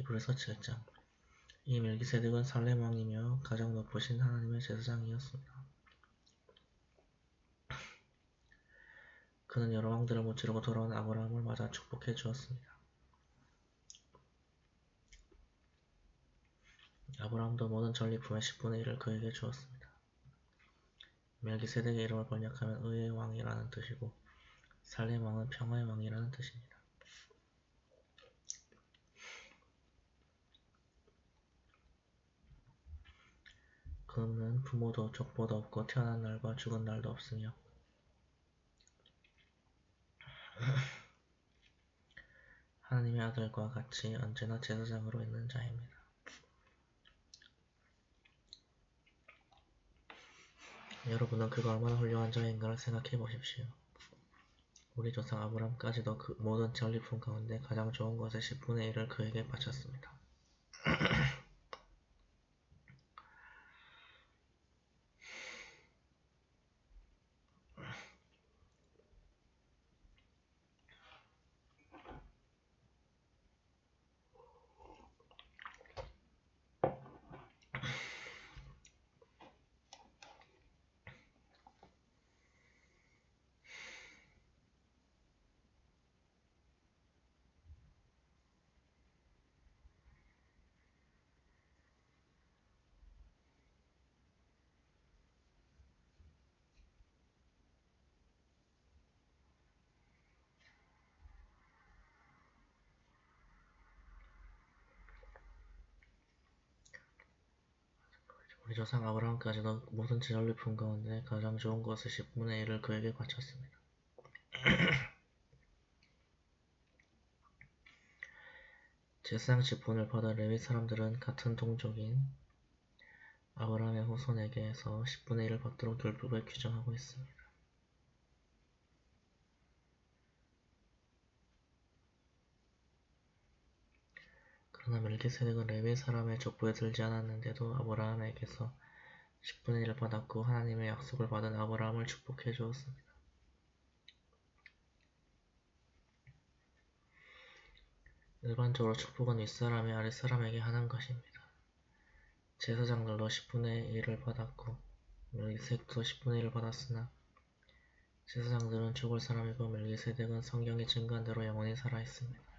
히브리서 7장 이 멜기세덱은 살렘 왕이며 가장 높으신 하나님의 제사장이었습니다. 그는 여러 왕들을 무찌르고 돌아온 아브라함을 맞아 축복해 주었습니다. 아브라함도 모든 전리품의 10분의 1을 그에게 주었습니다. 멜기세덱의 이름을 번역하면 의의 왕이라는 뜻이고 살렘 왕은 평화의 왕이라는 뜻입니다. 그는 부모도 족보도 없고 태어난 날과 죽은 날도 없으며 하나님의 아들과 같이 언제나 제사장으로 있는 자입니다. 여러분은 그가 얼마나 훌륭한 자인가를 생각해 보십시오. 우리 조상 아브람까지도 그 모든 전리품 가운데 가장 좋은 것의 10분의 1을 그에게 바쳤습니다. 조상 아브라함까지도 모든 제전리품 가운데 가장 좋은 것의 10분의 1을 그에게 바쳤습니다. 제사장 지분을 받아 레위 사람들은 같은 동족인 아브라함의 후손에게서 10분의 1을 받도록 율법에 규정하고 있습니다. 그러나 멜기세덱은 레위 사람의 족보에 들지 않았는데도 아브라함에게서 10분의 1을 받았고 하나님의 약속을 받은 아브라함을 축복해 주었습니다. 일반적으로 축복은 윗사람이 아랫사람에게 하는 것입니다. 제사장들도 10분의 1을 받았고 멜기세덱도 10분의 1을 받았으나 제사장들은 죽을 사람이고 멜기세덱은 성경이 증거한 대로 영원히 살아 있습니다.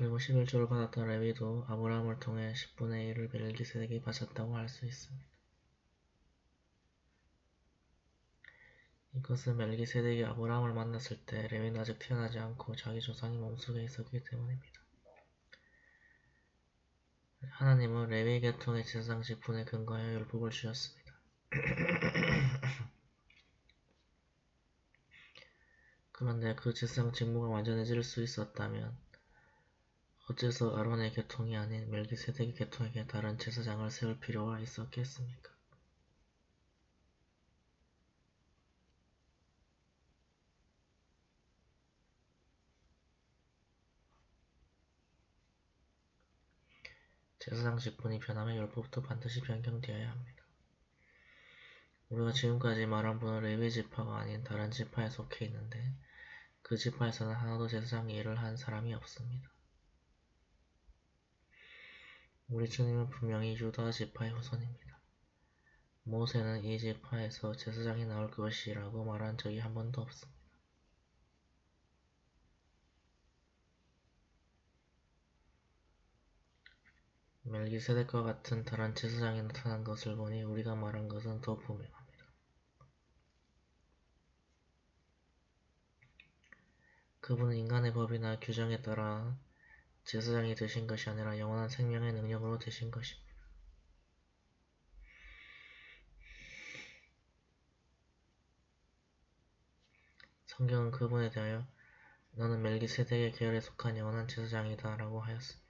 그리고 11조를 받았던 레위도 아브라함을 통해 10분의 1을 멜기세덱이 바쳤다고 할 수 있습니다. 이것은 멜기세덱이 아브라함을 만났을 때 레위는 아직 태어나지 않고 자기 조상이 몸속에 있었기 때문입니다. 하나님은 레위 계통의 제사장 직분에 근거하여 율법을 주셨습니다. 그런데 그 제사장 직무가 완전해질 수 있었다면 어째서 아론의 계통이 아닌 멜기세덱의 계통에게 다른 제사장을 세울 필요가 있었겠습니까? 제사장 직분이 변하면 율법도 반드시 변경되어야 합니다. 우리가 지금까지 말한 분은 레위 지파가 아닌 다른 지파에 속해 있는데 그 지파에서는 하나도 제사장 일을 한 사람이 없습니다. 우리 주님은 분명히 유다 지파의 후손입니다. 모세는 이 지파에서 제사장이 나올 것이라고 말한 적이 한 번도 없습니다. 멜기세덱과 같은 다른 제사장이 나타난 것을 보니 우리가 말한 것은 더 분명합니다. 그분은 인간의 법이나 규정에 따라 제사장이 되신 것이 아니라 영원한 생명의 능력으로 되신 것입니다. 성경은 그분에 대하여 너는 멜기세덱의 계열에 속한 영원한 제사장이다 라고 하였습니다.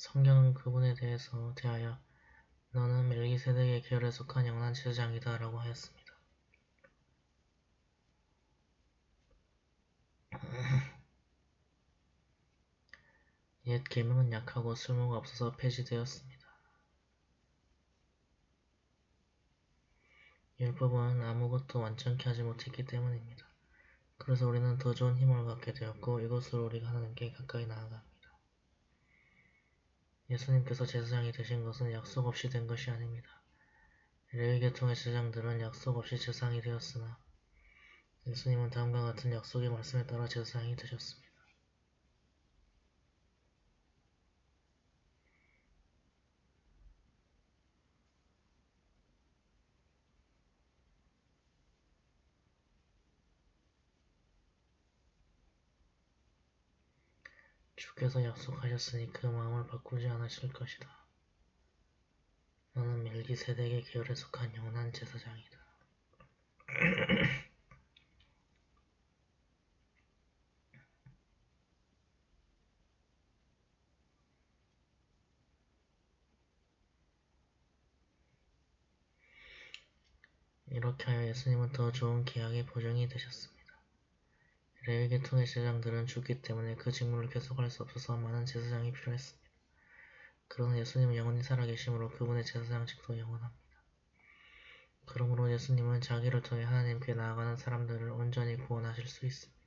성경은 그분에 대해서 대하여 너는 멜기세덱의 계열에 속한 영원한 제사장이다 라고 하였습니다. 옛 계명은 약하고 쓸모가 없어서 폐지되었습니다. 율법은 아무것도 완전케 하지 못했기 때문입니다. 그래서 우리는 더 좋은 힘을 갖게 되었고 이것으로 우리가 하나님께 가까이 나아갑니다. 예수님께서 제사장이 되신 것은 약속 없이 된 것이 아닙니다. 레위 계통의 제사장들은 약속 없이 제사장이 되었으나 예수님은 다음과 같은 약속의 말씀에 따라 제사장이 되셨습니다. 주께서 약속하셨으니 그 마음을 바꾸지 않으실 것이다. 너는 멜기세덱의 계열에 속한 영원한 제사장이다. 이렇게 하여 예수님은 더 좋은 계약의 보증이 되셨습니다. 레위 계통의 제사장들은 죽기 때문에 그 직무를 계속할 수 없어서 많은 제사장이 필요했습니다. 그러나 예수님은 영원히 살아계심으로 그분의 제사장직도 영원합니다. 그러므로 예수님은 자기를 통해 하나님께 나아가는 사람들을 온전히 구원하실 수 있습니다.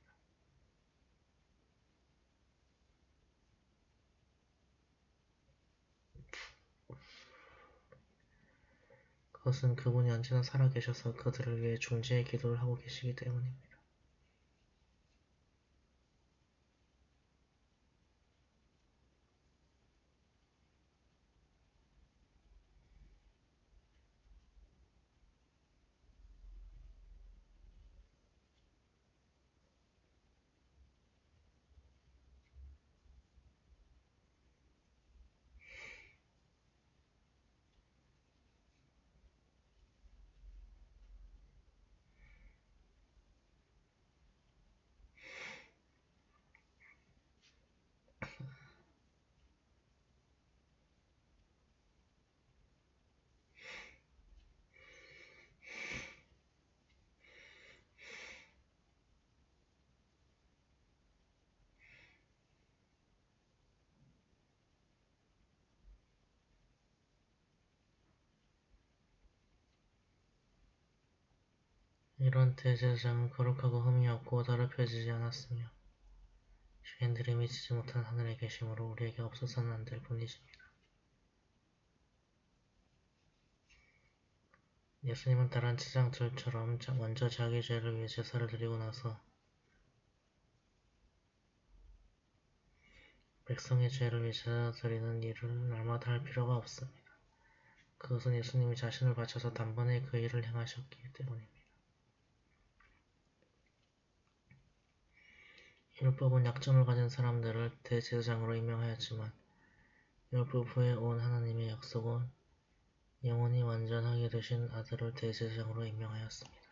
그것은 그분이 언제나 살아계셔서 그들을 위해 중재의 기도를 하고 계시기 때문입니다. 이런 대제사장은 거룩하고 흠이 없고 더럽혀지지 않았으며 죄인들이 미치지 못한 하늘에 계심으로 우리에게 없어서는 안 될 분이십니다. 예수님은 다른 제사장들처럼 먼저 자기 죄를 위해 제사를 드리고 나서 백성의 죄를 위해 제사 드리는 일을 날마다 할 필요가 없습니다. 그것은 예수님이 자신을 바쳐서 단번에 그 일을 행하셨기 때문입니다. 율법은 약점을 가진 사람들을 대제사장으로 임명하였지만 율법 후에 온 하나님의 약속은 영원히 완전하게 되신 아들을 대제사장으로 임명하였습니다.